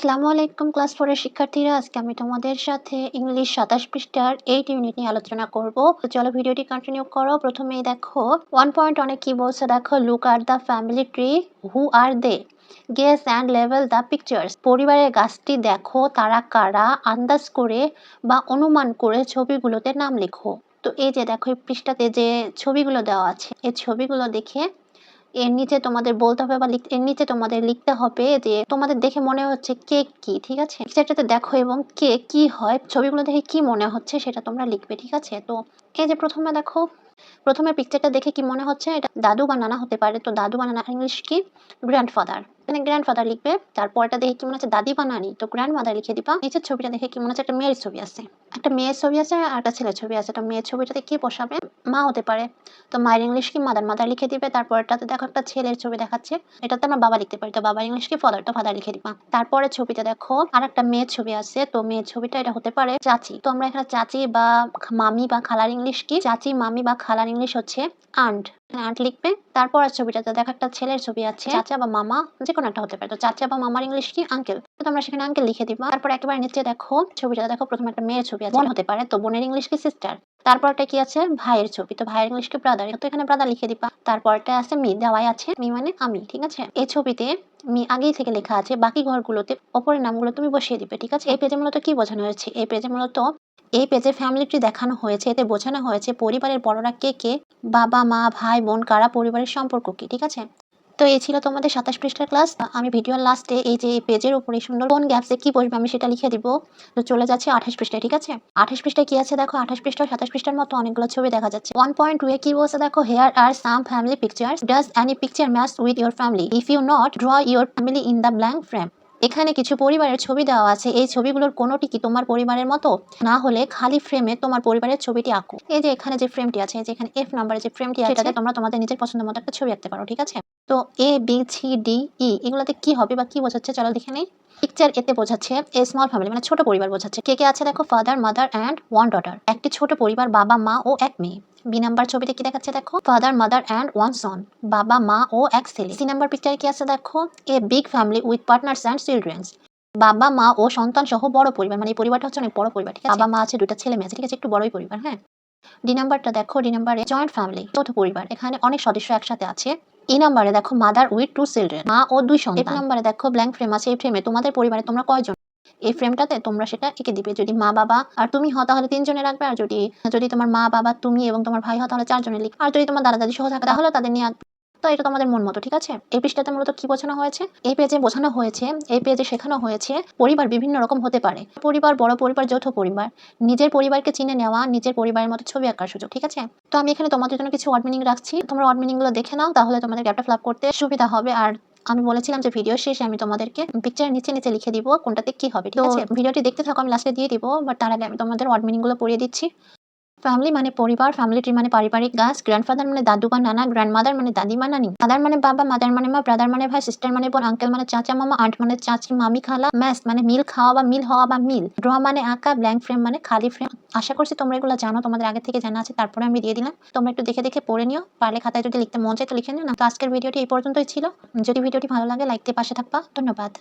আসসালামু আলাইকুম ক্লাস ফোরের শিক্ষার্থীরা। আজকে আমি তোমাদের সাথে ইংলিশ সাতাশ পৃষ্ঠার এইট ইউনিট নিয়ে আলোচনা করব। চলো ভিডিওটি কন্টিনিউ করো। প্রথমেই দেখো ওয়ান পয়েন্ট অনেক কি বলছে? দেখো look are the family tree who are they guess and level the pictures পরিবারের গাছটি দেখো, তারা কারা? আন্দাজ করে বা অনুমান করে ছবিগুলোতে নাম লেখো। তো এই যে দেখো, এই পৃষ্ঠাতে যে ছবিগুলো দেওয়া আছে, এই ছবিগুলো দেখে এর নিচে তোমাদের বলতে হবে বা এর নিচে তোমাদের লিখতে হবে যে তোমাদের দেখে মনে হচ্ছে কেক কি, ঠিক আছে? সেটাতে দেখো এবং কে কি হয়, ছবিগুলো দেখে কি মনে হচ্ছে সেটা তোমরা লিখবে, ঠিক আছে? তো এই যে প্রথমে দেখো প্রথমে পিকচারটা দেখে কি মনে হচ্ছে? এটা দাদু বা নানা হতে পারে। তো দাদু বা নানা ইংলিশ কি? গ্র্যান্ডফাদার মানে গ্র্যান্ডফাদার লিখবে, তারপরটা দেখে কি মনে হচ্ছে দাদি বা নানি? তো গ্র্যান্ড মাদার লিখে দিবা। নিচের ছবিটা দেখে কি মনে হচ্ছে একটা মেয়ের ছবি আছে। একটা মেয়ের ছবি আছে আর একটা ছেলের ছবি আছে। তো মেয়ের ছবিটাতে কি বসাবে? মা হতে পারে। তো মায়ের ইংলিশ কি? মাদার মাদার লিখে দিবে। তারপরটাতে দেখো একটা ছেলের ছবি দেখাচ্ছে। এটাতে আমরা বাবা লিখতে পারি। তো বাবার ইংলিশ কি? ফাদার তো ফাদার লিখে দিবা। তারপরে ছবিটা দেখো আর একটা মেয়ের ছবি আছে। তো মেয়ের ছবিটা এটা হতে পারে চাচি। তো আমরা এখানে চাচি বা মামি বা খালার ইংলিশ কি? চাচি, মামি বা খালার ইংলিশ হচ্ছে আন্ট আন্ট লিখবে তারপর ছবিটাতে দেখো একটা ছেলের ছবি আছে চাচা বা মামা যে কোনো একটা হতে পারে। তো চাচা বা মামার ইংলিশ কি আঙ্কেল তো তোমরা সেখানে আঙ্কেল লিখে দিবা। তারপর একেবারে নিচে দেখো ছবিটা দেখো প্রথমে একটা মেয়ের ছবি আছে হতে পারে। তো বোনের ইংলিশ কি সিস্টার তারপরটা কি আছে? ভাইয়ের ছবি। তো ভাইয়ের ইংলিশ কি ব্রাদার তো এখানে ব্রাদার লিখে দিবা। তারপরটা আছে মি। দেওয়াই আছে মি মানে আমি, ঠিক আছে? এই ছবিতে মি আগেই থেকে লেখা আছে, বাকি ঘরগুলোতে অপরের নামগুলো তুমি বসিয়ে দিবে, ঠিক আছে? এই পেজে মূলত কি বোঝানো হয়েছে? এই পেজে মূলত এই পেজে ফ্যামিলিটি দেখানো হয়েছে, এতে বোঝানো হয়েছে পরিবারের বড়রা কে কে, বাবা, মা, ভাই, বোন, কারা, পরিবারের সম্পর্ক কি, ঠিক আছে? তো এই ছিল তোমাদের সাতাশ পৃষ্ঠার ক্লাস আমি ভিডিওর লাস্টে এই যে পেজের উপরে সুন্দর কোন গ্যাপসে কি বসবে আমি সেটা লিখে দিব। তো চলে যাচ্ছে আঠাশ পৃষ্ঠায়, ঠিক আছে? আঠাশ পৃষ্ঠায় কি আছে দেখো? আঠাশ পৃষ্ঠা, সাতাশ পৃষ্ঠার মতো অনেকগুলো ছবি দেখা যাচ্ছে। ওয়ান পয়েন্ট টু এ কি বলছে দেখো? Here are some family pictures does any picture match with your family if you not draw your family in the blank frame এখানে কিছু পরিবারের ছবি দেওয়া আছে। এই ছবিগুলোর কোনোটি কি তোমার পরিবারের মতো? না হলে খালি ফ্রেমে তোমার পরিবারের ছবিটি আঁকো। এই যে এখানে যে ফ্রেমটি আছে যে এখানে এফ নাম্বারের যে ফ্রেমটি আছে সেটাতে তোমরা তোমাদের নিজের পছন্দ মতো একটা ছবি আঁকতে পারো ঠিক আছে? তো A B C D E এগুলোতে কি হবে বা কি বোঝাচ্ছে? চলো দেখে নেই। পিকচার এতে বোঝাচ্ছে এ স্মল ফ্যামিলি মানে ছোট পরিবার বোঝাচ্ছে। কে কে আছে দেখো? Father mother and one daughter একটি ছোট পরিবার বাবা মা ও এক মেয়ে। বি নাম্বার ছবিতে কি দেখাচ্ছে দেখো? Father mother and one son বাবা, মা ও এক ছেলে। সি নাম্বার পিকচারে কি আছে দেখো? A big family with partners and childrens বাবা, মা ও সন্তান সহ বড় পরিবার। মানে এই পরিবারটা হচ্ছে অনেক বড় পরিবার, ঠিক আছে? বাবা, মা আছে, দুটো ছেলে মেয়ে আছে, ঠিক আছে? একটু বড়ই পরিবার হ্যাঁ? ডি নাম্বারটা দেখো ডি নাম্বারে জয়েন্ট ফ্যামিলি যৌথ পরিবার। এখানে অনেক সদস্য একসাথে আছে। ই নাম্বারে দেখো মাদার উইথ টু চিলড্রেন মা ও দুই সন্তান। নাম্বারে দেখো ব্ল্যাঙ্ক ফ্রেম আছে, এই ফ্রেমে তোমাদের পরিবারে তোমরা কয়জন? এই ফ্রেমটাতে তোমরা সেটা এঁকে দিবে। যদি মা বাবা আর তুমি হও, তাহলে তিনজনে রাখবে। আর যদি যদি তোমার মা বাবা, তুমি এবং তোমার ভাই হও, তাহলে চারজনে লিখবে। আর যদি তোমার দাদা দাদি সহ থাকে, তাহলে তাদের নিয়ে। তো এটা তোমাদের মন মতো, ঠিক আছে? এই পৃষ্ঠাতে মূলত কি বোঝানো হয়েছে? এই পেজে বোঝানো হয়েছে, এই পেজে শেখানো হয়েছে, পরিবার বিভিন্ন রকম হতে পারে। পরিবার, বড় পরিবার, যৌথ পরিবার। নিজের পরিবারকে চিনে নেওয়া, নিজের পরিবারের মতো ছবি আঁকার সুযোগ, ঠিক আছে? তো আমি এখানে তোমাদের জন্য কিছু ওয়ার্ড মিনিং রাখছি। তোমরা ওয়ার্ড মিনিংগুলো দেখে নাও, তাহলে তোমাদের গ্যাপটা ফ্লাপ করতে সুবিধা হবে। আর আমি বলেছিলাম যে ভিডিও শেষে আমি তোমাদেরকে পিকচারের নিচে নিচে লিখে দিব কোনটাতে কি হবে ঠিক আছে? ভিডিওটি দেখতে থাকো আমি লাস্টে দিয়ে দিব বাট তার আগে আমি তোমাদের ওয়ার্ড মিনিংগুলো পড়িয়ে দিচ্ছি। ফ্যামিলি মানে পরিবার ফ্যামিলি ট্রি মানে পারিবারিক গাছ গ্র্যান্ডফাদার মানে দাদু বা নানা গ্র্যান্ডমাদার মানে দাদিমা নানি। ফাদার মানে বাবা মাদার মানে মা ব্রাদার মানে ভাই সিস্টার মানে বোন আঙ্কেল মানে চাচা, মামা আন্ট মানে চাচি, মামি, খালা ম্যাস মানে মিল খাওয়া বা মিল হওয়া বা মিল ড্র মানে আঁকা ব্ল্যাঙ্ক ফ্রেম মানে খালি ফ্রেম আশা করছি তোমরা এগুলো জানো, তোমাদের আগে থেকে জানা আছে, তারপরে আমি দিয়ে দিলাম। তোমরা একটু দেখে দেখে পড়ে নিও, পারলে খাতায় যদি লিখতে মন চাই তো লিখে নিও না। তো আজকের ভিডিওটি এই পর্যন্তই ছিল। যদি ভিডিওটি ভালো লাগে লাইক দিয়ে পাশে থাকবা। ধন্যবাদ।